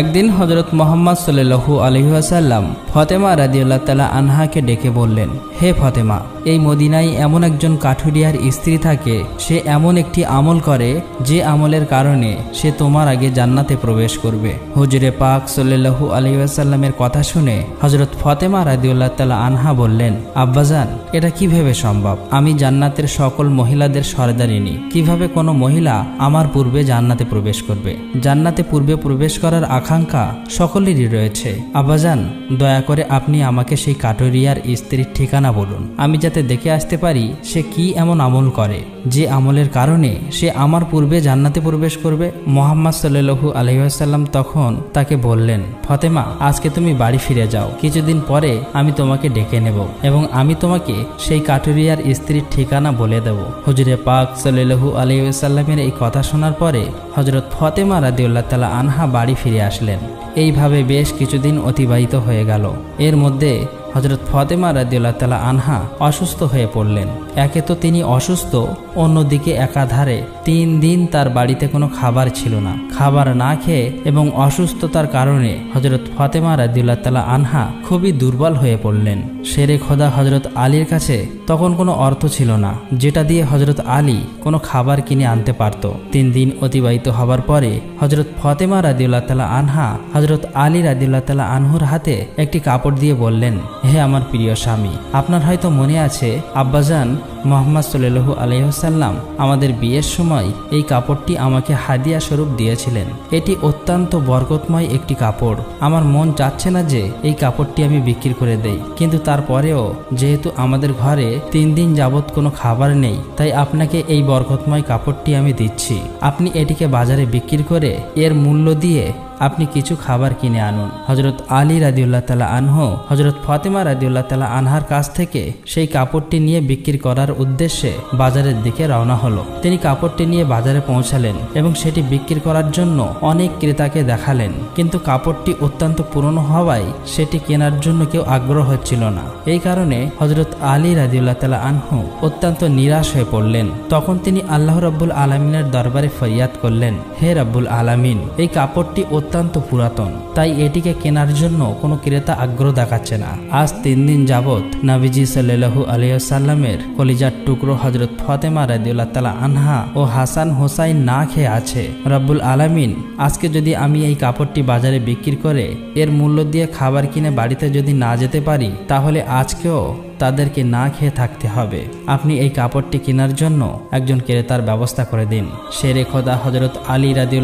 একদিন হজরত মোহাম্মদ সাল্লু আলহিহাসাল্লাম ফতেমা রাদিউল্লাহ তালা আনহাকে ডেকে বললেন, হে ফতেমা, এই মদিনায় এমন একজন কাঠুরিয়ার স্ত্রী থাকে, সে এমন একটি আমল করে যে আমলের কারণে সে তোমার আগে জান্নাতে প্রবেশ করবে। হুজুরে পাক সাল্লু আলহিহাসাল্লামের কথা শুনে হজরত ফতেমা রাদিউল্লাহ তালা আনহা বললেন, আব্বাজান, এটা কীভাবে সম্ভব? আমি জান্নাতের সকল মহিলাদের সরদারিনী কীভাবে কোনো মহিলা আমার পূর্বে জান্নাতে প্রবেশ করবে? জান্নাতে পূর্বে প্রবেশ করার আকাঙ্ক্ষা সকলেরই রয়েছে। আব্বাজান দয়া করে আপনি আমাকে সেই কাটোরিয়ার স্ত্রীর ঠিকানা বলুন। আমি যাতে দেখে আসতে পারি সে কি এমন আমল করে। যে আমলের কারণে সে আমার পূর্বে জান্নাতে প্রবেশ করবে। মোহাম্মদ সাল্লু আলহিহাসাল্লাম তখন তাকে বললেন, ফতেমা, আজকে তুমি বাড়ি ফিরে যাও। কিছুদিন পরে আমি তোমাকে ডেকে নেব এবং আমি তোমাকে সেই কাটুরিয়ার স্ত্রীর ঠিকানা বলে দেব। হুজুরে পাক সাল্লু আলহিসাল্লামের এই কথা শোনার পরে হজরত ফতেমা রাদিউল্লাহ তালা আনহা বাড়ি ফিরে আসলেন। এইভাবে বেশ কিছুদিন অতিবাহিত হয়ে গেল। এর মধ্যে হজরত ফতেমা রাদিউল্লাহ তালা আনহা অসুস্থ হয়ে পড়লেন। একে তো তিনি অসুস্থ, অন্যদিকে একাধারে তিন দিন তার বাড়িতে কোনো খাবার ছিল না। খাবার না খেয়ে এবং অসুস্থতার কারণে হজরত ফতেমা রাদিউল্লাহ তালা আনহা খুবই দুর্বল হয়ে পড়লেন। শেরে খোদা হজরত আলীর কাছে তখন কোনো অর্থ ছিল না, যেটা দিয়ে হজরত আলী কোনো খাবার কিনে আনতে পারত। তিন দিন অতিবাহিত হবার পরে হজরত ফতেমা রাদিউল্লাহ তালা আনহা হজরত আলী রাদিউল্লাহ তালা আনহুর হাতে একটি কাপড় দিয়ে বললেন হে আমার প্রিয় স্বামী, আপনার হয়তো মনে আছে আব্বাজান মোহাম্মদ সাল্লু আলহ্লাম আমাদের বিয়ের সময় এই কাপড়টি আমাকে হাদিয়া স্বরূপ দিয়েছিলেন। এটি অত্যন্ত বরকতময় একটি কাপড়। আমার মন চাচ্ছে না যে এই কাপড়টি আমি বিক্রি করে দেই। কিন্তু তারপরেও যেহেতু আমাদের ঘরে তিন দিন যাবৎ কোনো খাবার নেই, তাই আপনাকে এই বরকতময় কাপড়টি আমি দিচ্ছি। আপনি এটিকে বাজারে বিক্রি করে এর মূল্য দিয়ে আপনি কিছু খাবার কিনে আনুন। হজরত আলী রাদিউল্লাহ তালা আনহ হজরত ফাতেমা রাদিউল্লাহ তালা আনহার কাছ থেকে সেই কাপড়টি নিয়ে বিক্রি করার উদ্দেশ্যে বাজারের দিকে রওনা হলো। তিনি কাপড়টি নিয়ে বাজারে পৌঁছালেন এবং সেটি বিক্রি করার জন্য অনেক ক্রেতাকে দেখালেন। কিন্তু কাপড়টি অত্যন্ত পুরনো হওয়ায় সেটি কেনার জন্য কেউ আগ্রহ হচ্ছিল না। এই কারণে হজরত আলী রাদিউল্লাহ তালা আনহু অত্যন্ত নিরাশ হয়ে পড়লেন। তখন তিনি আল্লাহ রব্বুল আলমিনের দরবারে ফরিয়াদ করলেন, হে রব্বুল আলামিন, এই কাপড়টি অত্যন্ত পুরাতন। তাই এটিকে কেনার জন্য কোনো ক্রেতা আগ্রহ দেখাচ্ছে না। আজ তিন দিন যাবৎ নাবিজি সাল্লু আলিয়াল্লামের কলিজার টুকরো হজরত ফতেমা রাদিউল্লাহ তালা আনহা ও হাসান হোসাইন না খেয়ে আছে। রব্বুল আলামিন, আজকে যদি আমি এই কাপড়টি বাজারে বিক্রি করে এর মূল্য দিয়ে খাবার কিনে বাড়িতে যদি না যেতে পারি, তাহলে আজকেও তাদেরকে না খেয়ে থাকতে হবে। আপনি এই কাপড়টি কেনার জন্য একজন ক্রেতার ব্যবস্থা করে দিন। শেরে খোদা হজরত আলী রাদিউল্লাহ